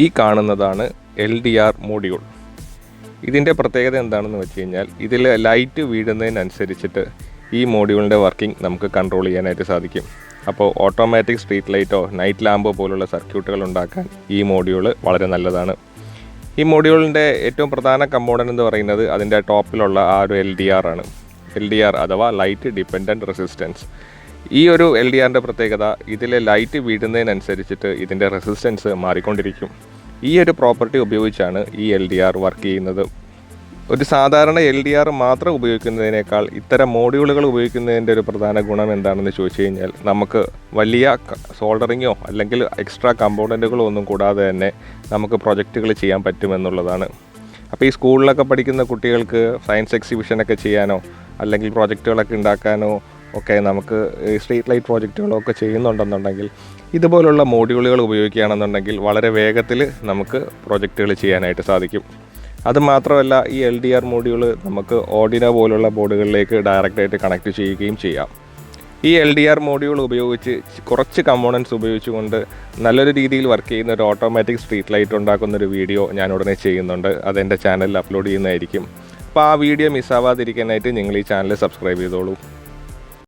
ഈ കാണുന്നതാണ് L D R module ഇതിന്റെ പ്രത്യേകത എന്താണെന്ന് വെച്ച് കഴിഞ്ഞാൽ ഇതിൽ ലൈറ്റ് വീഴുന്നതിനനുസരിച്ചിട്ട് ഈ മോഡ്യൂളിന്റെ വർക്കിംഗ് നമുക്ക് കൺട്രോൾ ചെയ്യാനായിട്ട് സാധിക്കും. അപ്പോൾ ഓട്ടോമാറ്റിക് സ്ട്രീറ്റ് ലൈറ്റോ നൈറ്റ് ലാമ്പോ പോലുള്ള സർക്യൂട്ടുകൾ ഉണ്ടാക്കാൻ ഈ മോഡ്യൂൾ വളരെ നല്ലതാണ്. ഈ മോഡ്യൂളിന്റെ ഏറ്റവും പ്രധാന കമ്പോണന്റ് എന്ന് പറയുന്നത് അതിന്റെ ടോപ്പിലുള്ള ആ ഒരു എൽ ഡി ആർ ആണ്. എൽ ഡി ആർ അഥവാ ലൈറ്റ് ഡിപ്പെൻഡന്റ് റെസിസ്റ്റൻസ് ഈ ഒരു എൽ ഡി ആറിന്റെ പ്രത്യേകത ഇതിലെ ലൈറ്റ് വീഴുന്നതിനനുസരിച്ചിട്ട് ഇതിന്റെ റെസിസ്റ്റൻസ് മാറിക്കൊണ്ടിരിക്കും. ഈ ഒരു പ്രോപ്പർട്ടി ഉപയോഗിച്ചാണ് ഈ എൽ ഡി ആർ വർക്ക് ചെയ്യുന്നത്. ഒരു സാധാരണ എൽ ഡി ആർ മാത്രം ഉപയോഗിക്കുന്നതിനേക്കാൾ ഇത്തരം മോഡ്യൂളുകൾ ഉപയോഗിക്കുന്നതിന്റെ ഒരു പ്രധാന ഗുണം എന്താണെന്ന് ചോദിച്ചു കഴിഞ്ഞാൽ നമുക്ക് വലിയ സോൾഡറിങ്ങോ അല്ലെങ്കിൽ എക്സ്ട്രാ കമ്പോണന്റുകളോ ഒന്നും കൂടാതെ തന്നെ നമുക്ക് പ്രൊജക്റ്റുകൾ ചെയ്യാൻ പറ്റുമെന്നുള്ളതാണ്. അപ്പോൾ ഈ സ്കൂളിലൊക്കെ പഠിക്കുന്ന കുട്ടികൾക്ക് സയൻസ് എക്സിബിഷനൊക്കെ ചെയ്യാനോ അല്ലെങ്കിൽ പ്രോജക്റ്റുകളൊക്കെ ഉണ്ടാക്കാനോ ഒക്കെ നമുക്ക് സ്ട്രീറ്റ് ലൈറ്റ് പ്രോജക്റ്റുകളൊക്കെ ചെയ്യുന്നുണ്ടെന്നുണ്ടെങ്കിൽ ഇതുപോലുള്ള മോഡ്യൂളുകൾ ഉപയോഗിക്കുകയാണെന്നുണ്ടെങ്കിൽ വളരെ വേഗത്തിൽ നമുക്ക് പ്രോജക്റ്റുകൾ ചെയ്യാനായിട്ട് സാധിക്കും. അത് മാത്രമല്ല ഈ എൽ ഡി ആർ മോഡ്യൂൾ നമുക്ക് ഓഡിന പോലുള്ള ബോർഡുകളിലേക്ക് ഡയറക്റ്റായിട്ട് കണക്ട് ചെയ്യുകയും ചെയ്യാം. ഈ എൽ ഡി ആർ മോഡ്യൂൾ ഉപയോഗിച്ച് കുറച്ച് കമ്പോണൻസ് ഉപയോഗിച്ചുകൊണ്ട് നല്ലൊരു രീതിയിൽ വർക്ക് ചെയ്യുന്ന ഒരു ഓട്ടോമാറ്റിക് സ്ട്രീറ്റ് ലൈറ്റ് ഉണ്ടാക്കുന്ന ഒരു വീഡിയോ ഞാൻ ഉടനെ ചെയ്യുന്നുണ്ട്. അതെന്റെ ചാനലിൽ അപ്ലോഡ് ചെയ്യുന്നതായിരിക്കും. അപ്പോൾ ആ വീഡിയോ മിസ്സാവാതിരിക്കാനായിട്ട് നിങ്ങൾ ഈ ചാനൽ സബ്സ്ക്രൈബ് ചെയ്തോളൂ.